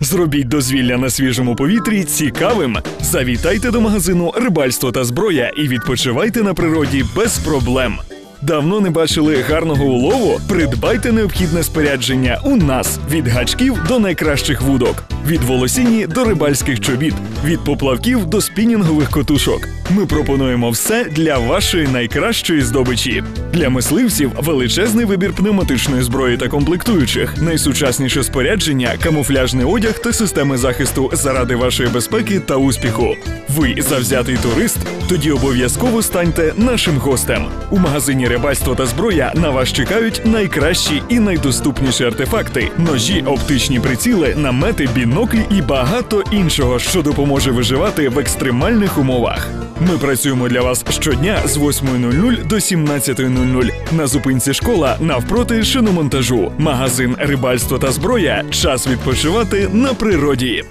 Зробіть дозвілля на свіжому повітрі цікавим. Завітайте до магазину Рибальство та зброя і відпочивайте на природі без проблем. Давно не бачили гарного улову? Придбайте необхідне спорядження у нас від гачків до найкращих вудок, від волосіні до рибальських чобіт, від поплавків до спінінгових котушок. Ми пропонуємо все для вашої найкращої здобичі. Для мисливців величезний вибір пневматичної зброї та комплектуючих, найсучасніше спорядження, камуфляжний одяг та системи захисту заради вашої безпеки та успіху. Ви завзятий турист? Тоді обов'язково станьте нашим гостем. У магазині Рибальство та зброя на вас чекають найкращі і найдоступніші артефакти: ножі, оптичні приціли, намети, біноклі і багато іншого, що допоможе виживати в екстремальних умовах. Ми працюємо для вас щодня з 8.00 до 17.00 на зупинці школа навпроти шиномонтажу. Магазин Рибальство та зброя. Час відпочивати на природі.